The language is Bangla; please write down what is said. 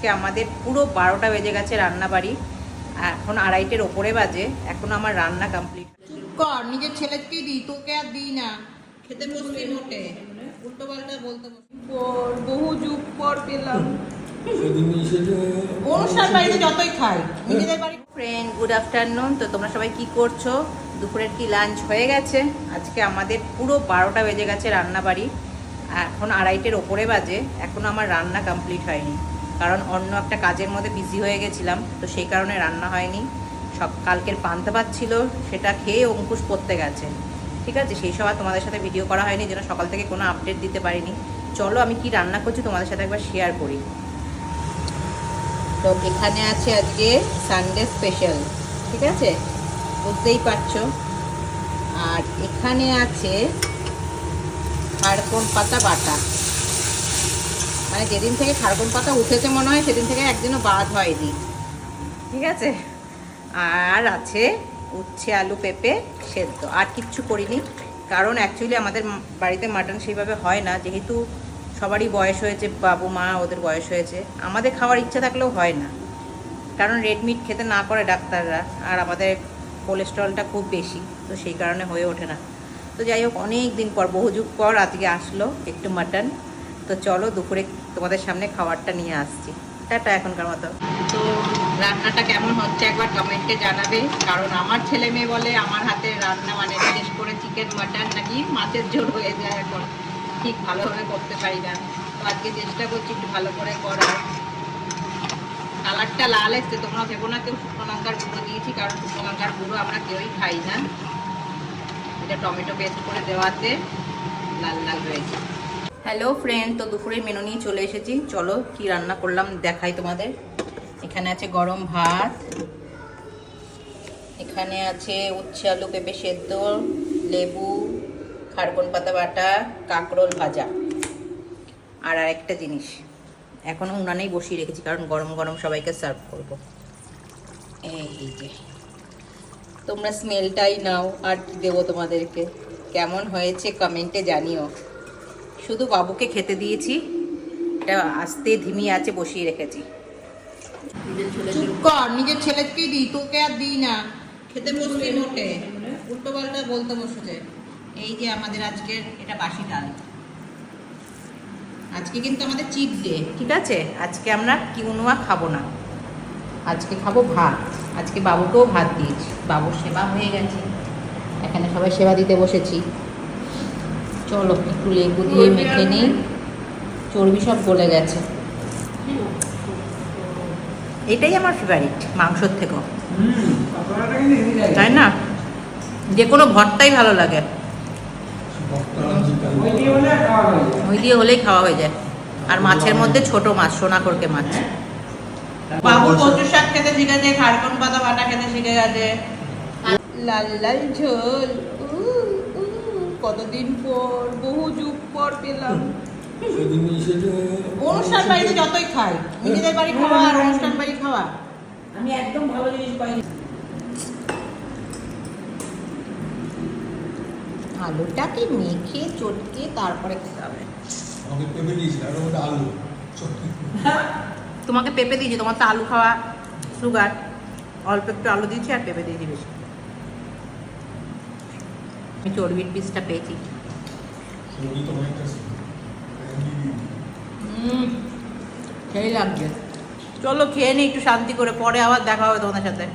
আজকে আমাদের পুরো বারোটা বেজে গেছে রান্না বাড়ি এখন আড়াইটের ওপরে বাজে। এখন আমার রান্না কমপ্লিট চুপ কর নিজের ছেলেকে দিই তোকে আর দিই না। খেতে বসবি মোটে। উল্টো পাল্টা বলতে পর বহু যুগ পর পেলাম। অনুষ্ঠান বাড়িতে যতই খাই নিজেদের বাড়ি ফ্রেন্ড গুড আফটারনুন তো তোমরা সবাই কি করছ? দুপুরের কি লাঞ্চ হয়ে গেছে? আজকে আমাদের পুরো বারোটা বেজে গেছে রান্না বাড়ি এখন আড়াইটের ওপরে বাজে। এখনও আমার রান্না কমপ্লিট হয়নি। কারণ অন্য একটা কাজের মধ্যে বিজি হয়ে গেছিলাম, তো সেই কারণে রান্না হয়নি। সব কালকের পান্তা ভাত ছিল, সেটা খেয়ে অঙ্কুশ করতে গেছে। ঠিক আছে? সেই আর তোমাদের সাথে ভিডিও করা হয়নি, যেন সকাল থেকে কোনো আপডেট দিতে পারিনি। চলো, আমি কি রান্না করছি তোমাদের সাথে একবার শেয়ার করি। তো এখানে আছে আজকে সানডে স্পেশাল ঠিক আছে? বুঝতেই পারছ? আর এখানে আছে খারকন পাতা বাটা। মানে যেদিন থেকে খারকন পাতা উঠেছে মনে হয়, সেদিন থেকে একদিনও বাদ হয়নি। ঠিক আছে? আর আছে উচ্ছে, আলু, পেঁপে সেদ্ধ। আর কিচ্ছু করিনি। কারণ অ্যাকচুয়ালি আমাদের বাড়িতে মাটন সেইভাবে হয় না। যেহেতু সবারই বয়স হয়েছে, বাবু, মা, ওদের বয়স হয়েছে। আমাদের খাওয়ার ইচ্ছা থাকলেও হয় না। কারণ রেড মিট খেতে না করে ডাক্তাররা। আর আমাদের কোলেস্ট্রলটা খুব বেশি। তো সেই কারণে হয়ে ওঠে না। তো যাই হোক অনেক দিন পর বহু যুগ পর আজকে আসলো একটু মাটন। তো চলো দুপুরে তোমাদের সামনে খাবারটা নিয়ে আসছি। টাটা এখনকার মতো। তো রান্নাটা কেমন হচ্ছে একবার কমেন্টে জানাবে। কারণ আমার ছেলে মেয়ে বলে আমার হাতের রান্না মানে বিশেষ করে চিকেন মাটন নাকি মাছের ঝোল হয়ে যায় এখন। ঠিক ভালোভাবে করতে পারি না। তো আজকে চেষ্টা করছি একটু ভালো করে করার। কালারটা লাল এসছে, তোমরা ভেবো না কেউ শুকনো লঙ্কার গুঁড়ো দিয়েছি, কারণ শুকনো লঙ্কার গুঁড়ো আমরা কেউই খাই না। এটা টমেটো পেস্ট করে দেওয়াতে লাল লাল রয়েছে হ্যালো ফ্রেন্ড তো দুপুরের মেনু নিয়ে চলে এসেছি। চলো, কি রান্না করলাম দেখাই তোমাদের। এখানে আছে গরম ভাত। এখানে আছে উচ্ছে আলু পেঁপে সেদ্ধ, লেবু খারকন পাতা বাটা, কাঁকরোল ভাজা। আর আরেকটা জিনিস এখনও উনানেই বসিয়ে রেখেছি, কারণ গরম গরম সবাইকে সার্ভ করব। এই যে, তোমরা স্মেলটাই নাও, আর দেবো তোমাদেরকে? কেমন হয়েছে কমেন্টে জানিও। শুধু বাবুকে খেতে দিয়েছি। এটা আস্তে ধিমি আছে বসিয়ে রেখেছি। চুপ কর নিজের ছেলেকেই দিই তোকে আর দিই না। খেতে বসবি মোটে। উল্টো পাল্টা বলতে বসেছে। এই যে আমাদের আজকের এটা বাসি ডাল। আজকে কিন্তু আমাদের চিট ডে ঠিক আছে? আজকে আমরা কিউনোয়া খাব না। আজকে খাব ভাত। আজকে বাবুকেও ভাত দিয়েছি। বাবুর সেবা হয়ে গেছে। এখানে সবাই সেবা দিতে বসেছি। চলো একটু লেবু দিয়ে মেখে নিই। চর্বি সব গলে গেছে। এটাই আমার ফেভারিট মাংসর থেকেও। তাই না? যে কোনো ভর্তাই ভালো লাগে। ওই দিয়ে হলেই খাওয়া হয়ে যায়। আর মাছের মধ্যে ছোট মাছ সোনা করকে মাছ। বাবু কচু শাক খেতে শিখে গেছে খারকন পাতা বাটা খেতে শিখে গেছে। লাল লাল ঝোল। কতদিন পর বহু যুগ পর পেলাম। অনুষ্ঠান বাড়িতে যতই খাই নিজেদের বাড়ি খাওয়া আর অনুষ্ঠান বাড়ি খাওয়া। আমি একদম ভালো জিনিস পাইনি। আলুটাকে মেখে চটকে তারপরে খেতে হবে। আমাকে পেঁপে দিয়েছিল আর ওটা আলু। সত্যি তোমাকে পেঁপে দিয়েছি তোমার তো আলু খাওয়া সুগার। অল্প একটু আলু দিয়েছি আর পেঁপে দিয়েছি বেশি। আমি চর্বির পিসটা পেয়েছি। সেই লাগছে। চলো খেয়ে নি, একটু শান্তি করে, পরে আবার দেখা হবে তোমাদের সাথে।